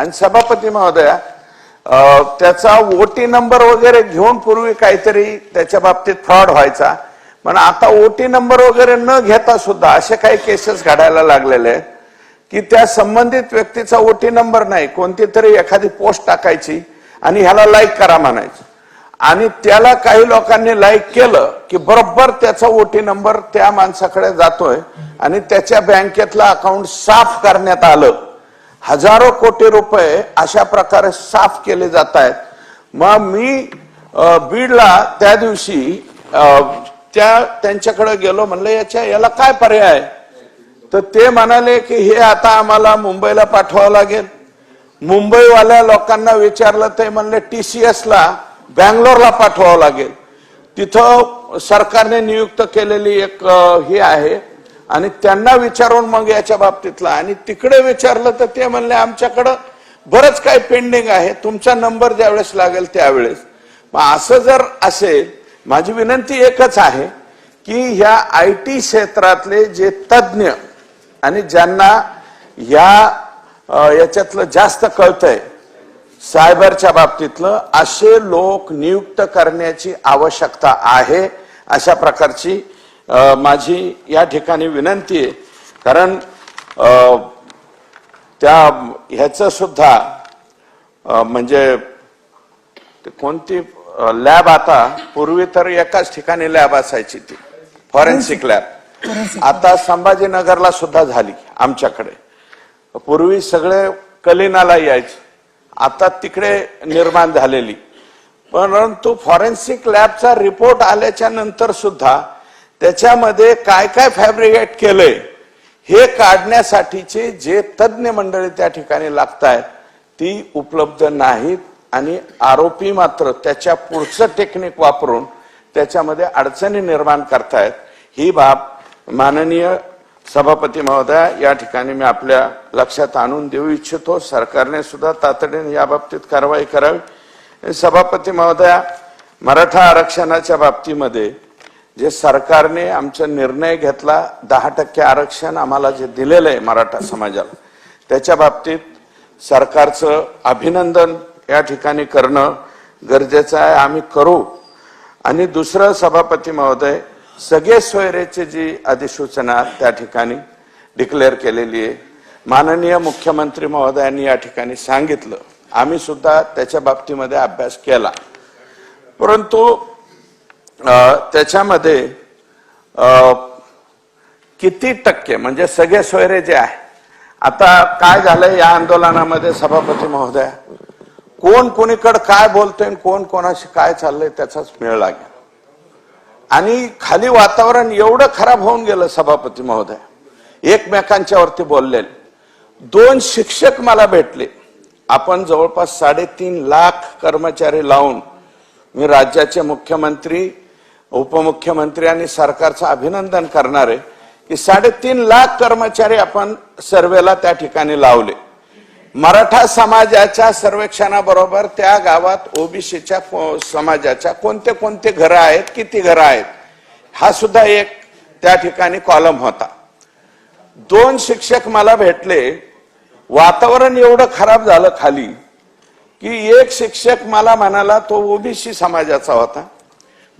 आणि सभापती महोदया त्याचा ओटी नंबर वगैरे घेऊन पूर्वी काहीतरी त्याच्या बाबतीत फ्रॉड व्हायचा. पण आता ओटी नंबर वगैरे न घेता सुद्धा असे काही केसेस घडायला लागलेले आहेत की त्या संबंधित व्यक्तीचा ओटी नंबर नाही कोणती तरी एखादी पोस्ट टाकायची आणि ह्याला लाईक करा म्हणायचं. आणि त्याला काही लोकांनी लाईक केलं की बरोबर त्याचा ओटी नंबर त्या माणसाकडे जातोय आणि त्याच्या बँकेतलं अकाउंट साफ करण्यात आलं. हजारो कोटी रुपये अशा प्रकारे साफ केले जात आहेत. मग मी बीडला त्या दिवशी त्या त्यांच्याकडे गेलो म्हणलं याच्या याला काय पर्याय? आहे तर ते म्हणाले की हे आता आम्हाला मुंबईला पाठवावं लागेल. मुंबईवाल्या लोकांना विचारलं ते म्हणले टी सी एसला बँगलोरला पाठवावं लागेल. तिथं सरकारने नियुक्त केलेली एक ही हे आहे आणि त्यांना विचारून मग याच्या बाबतीतला. आणि तिकडे विचारलं तर ते म्हणले आमच्याकडं बरंच काही पेंडिंग आहे. तुमचा नंबर ज्यावेळेस लागेल त्यावेळेस. मग असं जर असेल माझी विनंती एकच आहे की ह्या आय टी क्षेत्रातले जे तज्ज्ञ आणि ज्यांना ह्या याच्यातलं जास्त कळतंय सायबरच्या बाबतीतलं असे लोक नियुक्त करण्याची आवश्यकता आहे अशा प्रकारची माझी या ठिकाणी विनंती आहे. कारण त्या ह्याचं सुद्धा म्हणजे कोणती लॅब आता पूर्वी तर एकाच ठिकाणी लॅब असायची ती. फॉरेन्सिक लॅब आता संभाजीनगरला सुद्धा झाली आमच्याकडे. पूर्वी सगळे कलिनाला यायचे. आता तिकडे निर्माण झालेली. परंतु फॉरेन्सिक लॅबचा रिपोर्ट आल्याच्यानंतर सुद्धा त्याच्यामध्ये काय काय फॅब्रिकेट केलंय हे काढण्यासाठीचे जे तज्ज्ञ मंडळी त्या ठिकाणी लागतायत आहेत ती उपलब्ध नाहीत आणि आरोपी मात्र त्याच्या पुढचं टेक्निक वापरून त्याच्यामध्ये अडचणी निर्माण करतायत. ही बाब माननीय सभापती महोदया या ठिकाणी मी आपल्या लक्षात आणून देऊ इच्छितो. सरकारने सुद्धा तातडीने या बाबतीत कारवाई करावी. सभापती महोदया मराठा आरक्षणाच्या बाबतीमध्ये जे सरकारने आमचा निर्णय घेतला दहा टक्के आरक्षण आम्हाला जे दिलेलं आहे मराठा समाजाला त्याच्या बाबतीत सरकारचं अभिनंदन या ठिकाणी करणं गरजेचं आहे आम्ही करू. आणि दुसरं सभापती महोदय सगळे सोयरेची जी अधिसूचना त्या ठिकाणी डिक्लेअर केलेली आहे. माननीय मुख्यमंत्री महोदयांनी या ठिकाणी सांगितलं. आम्ही सुद्धा त्याच्या बाबतीमध्ये अभ्यास केला. परंतु त्याच्यामध्ये किती टक्के म्हणजे सगळे सोयरे जे आहे आता काय झालंय या आंदोलनामध्ये सभापती महोदया? कोण कोणीकडे काय बोलतोय कोण कोणाशी काय चाललंय त्याचाच मेळ लागेल. आणि खाली वातावरण एवढं खराब होऊन गेलं सभापती महोदय. एकमेकांच्या वरती बोललेले. दोन शिक्षक मला भेटले. आपण जवळपास साडेतीन लाख कर्मचारी लावून मी राज्याचे मुख्यमंत्री उपमुख्यमंत्री आणि सरकारचं अभिनंदन करणार आहे की साडेतीन लाख कर्मचारी आपण सर्वेला त्या ठिकाणी लावले. मराठा समाजाच्या सर्वेक्षणाबरोबर त्या गावात ओबीसीच्या समाजाच्या कोणते कोणते घरं आहेत किती घरं आहेत हा सुद्धा एक त्या ठिकाणी कॉलम होता. दोन शिक्षक मला भेटले वातावरण एवढं खराब झालं खाली की एक शिक्षक मला म्हणाला तो ओबीसी समाजाचा होता.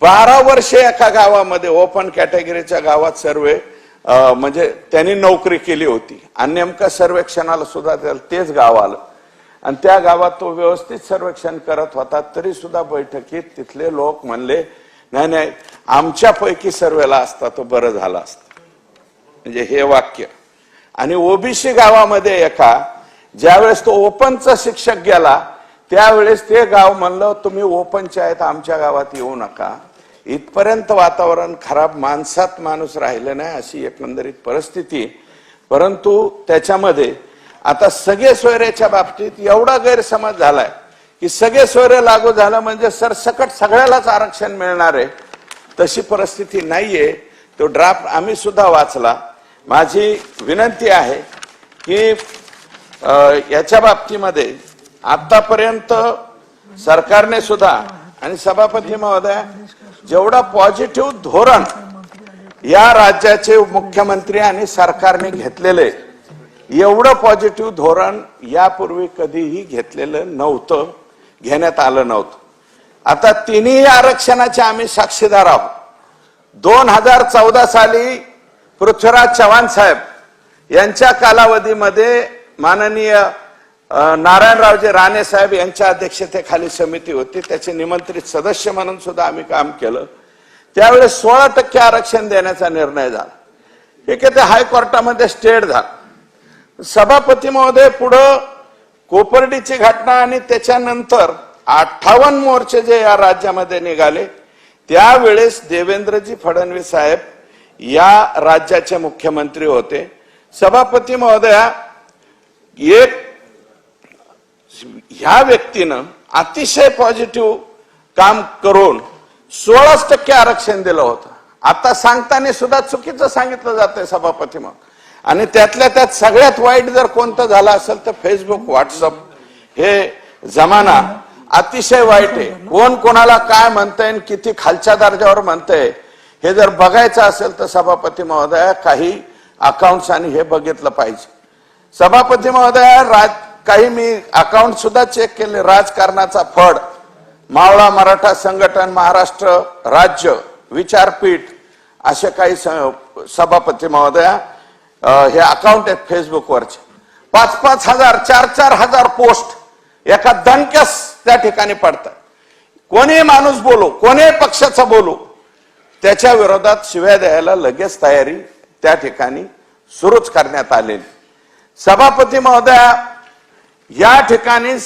बारा वर्षे एका गावामध्ये ओपन कॅटेगरीच्या गावात सर्वे म्हणजे त्यांनी नोकरी केली होती. आणि नेमका सर्वेक्षणाला सुद्धा त्याला तेच गाव आलं. आणि त्या गावात तो व्यवस्थित सर्वेक्षण करत होता तरी सुद्धा बैठकीत तिथले लोक म्हणले नाही नाही आमच्यापैकी सर्वेला असता तो बरं झाला असतं. म्हणजे हे वाक्य. आणि ओबीसी गावामध्ये एका ज्यावेळेस तो ओपनचा शिक्षक गेला त्यावेळेस ते गाव म्हणलं तुम्ही ओपनचे आहेत आमच्या गावात येऊ नका. इथपर्यंत वातावरण खराब माणसात माणूस राहिलं नाही अशी एकंदरीत परिस्थिती परंतु त्याच्यामध्ये आता सगळे सोयऱ्याच्या बाबतीत एवढा गैरसमज झालाय की सगळे सोयरे लागू झालं म्हणजे सरसकट सगळ्यालाच आरक्षण मिळणार आहे. तशी परिस्थिती नाहीये. तो ड्राफ्ट आम्ही सुद्धा वाचला. माझी विनंती आहे की याच्या बाबतीमध्ये आतापर्यंत सरकारने सुद्धा आणि सभापती महोदय जेवढा पॉझिटिव्ह धोरण या राज्याचे मुख्यमंत्री आणि सरकारने घेतलेले एवढं पॉझिटिव्ह धोरण यापूर्वी कधीही घेतलेलं नव्हतं घेण्यात आलं नव्हतं. आता तिन्ही आरक्षणाचे आम्ही साक्षीदार आहोत. दोन हजार चौदा साली पृथ्वीराज चव्हाण साहेब यांच्या कालावधीमध्ये माननीय नारायणरावजे राणे साहेब यांच्या अध्यक्षतेखाली समिती होती. त्याचे निमंत्रित सदस्य म्हणून सुद्धा आम्ही काम केलं. त्यावेळेस सोळा टक्के आरक्षण देण्याचा निर्णय झाला. ठीक आहे ते हायकोर्टामध्ये स्टेट झाला. सभापती महोदय पुढं कोपर्डीची घटना आणि त्याच्यानंतर अठ्ठावन्न मोर्चे जे या राज्यामध्ये निघाले त्यावेळेस देवेंद्रजी फडणवीस साहेब या राज्याचे मुख्यमंत्री होते. सभापती महोदया एक ह्या व्यक्तीनं अतिशय पॉझिटिव्ह काम करून सोळाच टक्के आरक्षण दिलं होतं. आता सांगताना सुद्धा चुकीचं सांगितलं जातंय सभापती मग आणि त्यातल्या त्यात सगळ्यात वाईट जर कोणतं झालं असेल तर फेसबुक व्हॉट्सअप हे जमाना अतिशय वाईट आहे. कोण कोणाला काय म्हणतंय आणि किती खालच्या दर्जावर म्हणतंय हे जर बघायचं असेल तर सभापती महोदया काही अकाउंट्स आणि हे बघितलं पाहिजे. सभापती महोदया राज काही मी अकाउंट सुद्धा चेक केले. राजकारणाचा फड. मावळा मराठा संघटन महाराष्ट्र राज्य विचारपीठ असे काही स- सभापती महोदया हे अकाउंट आहेत फेसबुकवरचे पाच पाच हजार चार चार हजार पोस्ट एका दणक्यास त्या ठिकाणी पडतात. कोणी माणूस बोलू कोणी पक्षाचा बोलू त्याच्या विरोधात शिव्या द्यायला लगेच तयारी त्या ठिकाणी सुरूच करण्यात आलेली. सभापती महोदया या ठिकाणी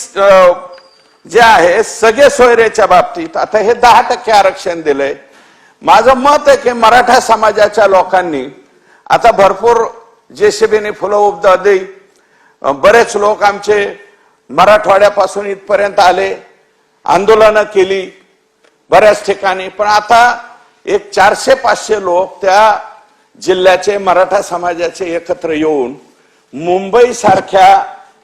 जे आहे सगळे सोयरेच्या बाबतीत आता हे दहा टक्के आरक्षण दिलंय. माझं मत आहे की मराठा समाजाच्या लोकांनी आता भरपूर जेसीबीने फुलं उपदादी बरेच लोक आमचे मराठवाड्यापासून इथपर्यंत आले आंदोलनं केली बऱ्याच ठिकाणी. पण आता एक चारशे पाचशे लोक त्या जिल्ह्याचे मराठा समाजाचे एकत्र येऊन मुंबईसारख्या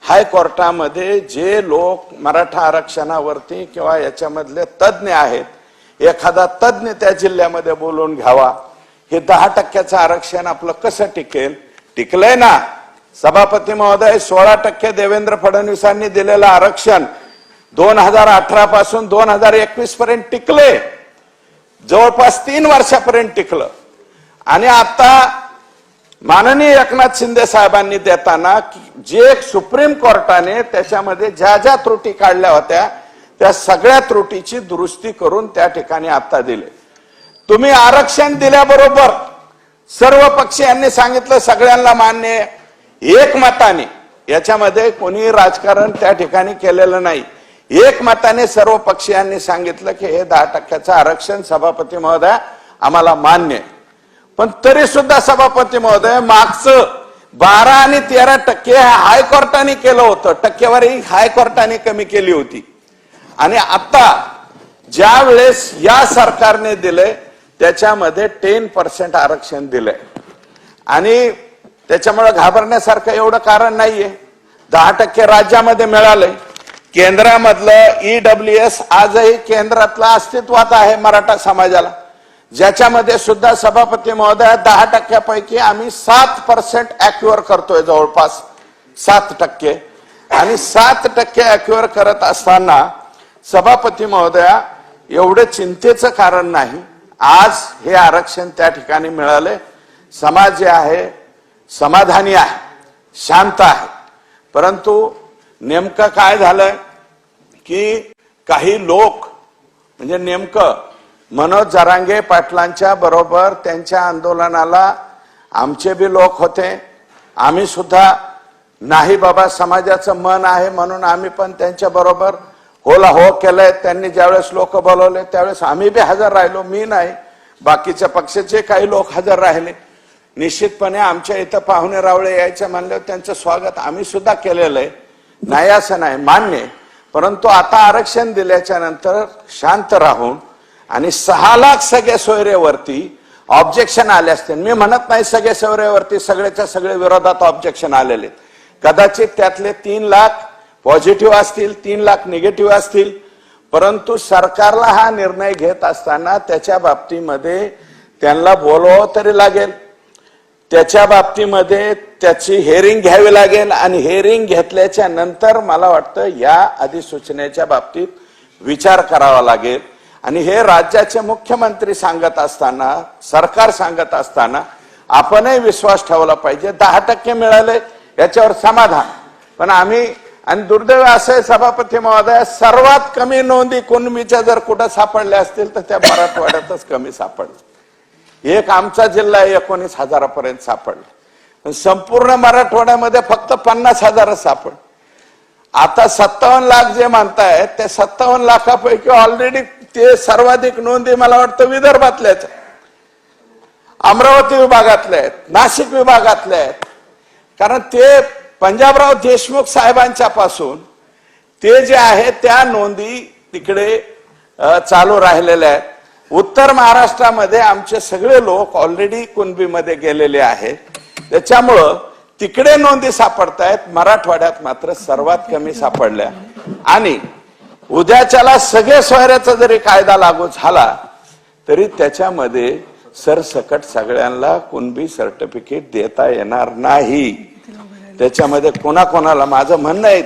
हायकोर्टामध्ये जे लोक मराठा आरक्षणावरती किंवा याच्यामधले तज्ज्ञ आहेत एखादा तज्ज्ञ त्या जिल्ह्यामध्ये बोलवून घ्यावा. हे दहा टक्क्याचं आरक्षण आपलं कसं टिकेल? टिकलंय ना. सभापती महोदय सोळा टक्के देवेंद्र फडणवीसांनी दिलेलं आरक्षण दोन हजार अठरा पासून दोन हजार एकवीस पर्यंत टिकले जवळपास तीन वर्षापर्यंत टिकलं. आणि आता माननीय एकनाथ शिंदे साहेबांनी देताना जे सुप्रीम कोर्टाने त्याच्यामध्ये ज्या ज्या त्रुटी काढल्या होत्या त्या सगळ्या त्रुटीची दुरुस्ती करून त्या ठिकाणी आता दिले. तुम्ही आरक्षण दिल्याबरोबर सर्व पक्षीयांनी सांगितलं सगळ्यांना मान्य आहे. एकमताने याच्यामध्ये कोणी राजकारण त्या ठिकाणी केलेलं नाही. एकमताने सर्व पक्षीयांनी सांगितलं की हे दहा टक्क्याचं आरक्षण सभापती महोदय आम्हाला मान्य आहे. पण तरी सुद्धा सभापती महोदय मागचं बारा आणि तेरा टक्के हायकोर्टाने केलं होतं. टक्केवारी हायकोर्टाने कमी केली होती. आणि आता ज्या वेळेस या सरकारने दिलंय त्याच्यामध्ये टेन पर्सेंट आरक्षण दिलंय. आणि त्याच्यामुळे घाबरण्यासारखं एवढं कारण नाहीये. दहा टक्के राज्यामध्ये मिळालंय. केंद्रामधलं ईडब्ल्यू एस आजही केंद्रातलं अस्तित्वात आहे मराठा समाजाला. ज्याच्यामध्ये सुद्धा सभापती महोदय दहा टक्क्यापैकी आम्ही सात पर्सेंट अॅक्युअर करतोय जवळपास. सात टक्के. आणि सात टक्के अॅक्युअर करत असताना सभापती महोदया एवढं चिंतेचं कारण नाही. आज हे आरक्षण त्या ठिकाणी मिळाले समाज जे आहे समाधानी आहे शांत आहे. परंतु नेमकं काय झालंय की काही लोक म्हणजे नेमकं मनोज जरांगे पाटलांच्या बरोबर त्यांच्या आंदोलनाला आमचे बी लोक होते. आम्ही सुद्धा नाही बाबा समाजाचं मन आहे म्हणून आम्ही पण त्यांच्या बरोबर होला हो केलंय. त्यांनी ज्यावेळेस लोक बोलवले त्यावेळेस आम्ही बी हजर राहिलो मी नाही. बाकीच्या पक्षाचे काही लोक हजर राहिले. निश्चितपणे आमच्या इथं पाहुणे रावळे यायचे म्हणल्यावर त्यांचं स्वागत आम्ही सुद्धा केलेलं आहे. नाही असं नाही मान्य आहे. परंतु आता आरक्षण दिल्याच्या नंतर शांत राहून आणि सहा लाख सगळ्या सोयऱ्यावरती ऑब्जेक्शन आले असते मी म्हणत नाही सगळ्या सोयऱ्यावरती सगळ्याच्या सगळे विरोधात ऑब्जेक्शन आलेले कदाचित त्यातले तीन लाख पॉझिटिव्ह असतील तीन लाख निगेटिव्ह असतील. परंतु सरकारला हा निर्णय घेत असताना त्याच्या बाबतीमध्ये त्यांना बोलवावं तरी लागेल. त्याच्या बाबतीमध्ये त्याची हेअरिंग घ्यावी लागेल आणि हेअरिंग घेतल्याच्या नंतर मला वाटतं या अधिसूचनेच्या बाबतीत विचार करावा लागेल. आणि हे राज्याचे मुख्यमंत्री सांगत असताना सरकार सांगत असताना आपणही विश्वास ठेवला पाहिजे. दहा टक्के मिळाले याच्यावर समाधान. पण आम्ही आणि दुर्दैव असं आहे सभापती महोदय सर्वात कमी नोंदी कुणबीच्या जर कुठं सापडल्या असतील तर त्या मराठवाड्यातच कमी सापडल्या. एक आमचा जिल्हा एकोणीस हजारापर्यंत सापडला. संपूर्ण मराठवाड्यामध्ये फक्त पन्नास हजारच सापड आता सत्तावन्न लाख जे म्हणतायत त्या सत्तावन्न लाखापैकी ऑलरेडी ते सर्वाधिक नोंदी मला वाटतं विदर्भातल्याच आहेत. अमरावती विभागातल्या आहेत नाशिक विभागातल्या आहेत. कारण ते पंजाबराव देशमुख साहेबांच्या पासून ते जे आहे त्या नोंदी तिकडे चालू राहिलेल्या आहेत. उत्तर महाराष्ट्रामध्ये आमचे सगळे लोक ऑलरेडी कुणबीमध्ये गेलेले आहेत. त्याच्यामुळं तिकडे नोंदी सापडतायत मराठवाड्यात मात्र सर्वात कमी सापडल्या. आणि उद्याच्याला सगळे सोयऱ्याचा जरी कायदा लागू झाला तरी त्याच्यामध्ये सरसकट सगळ्यांना कुणबी सर्टिफिकेट देता येणार नाही. त्याच्यामध्ये कोणाकोणाला माझं म्हणणं आहे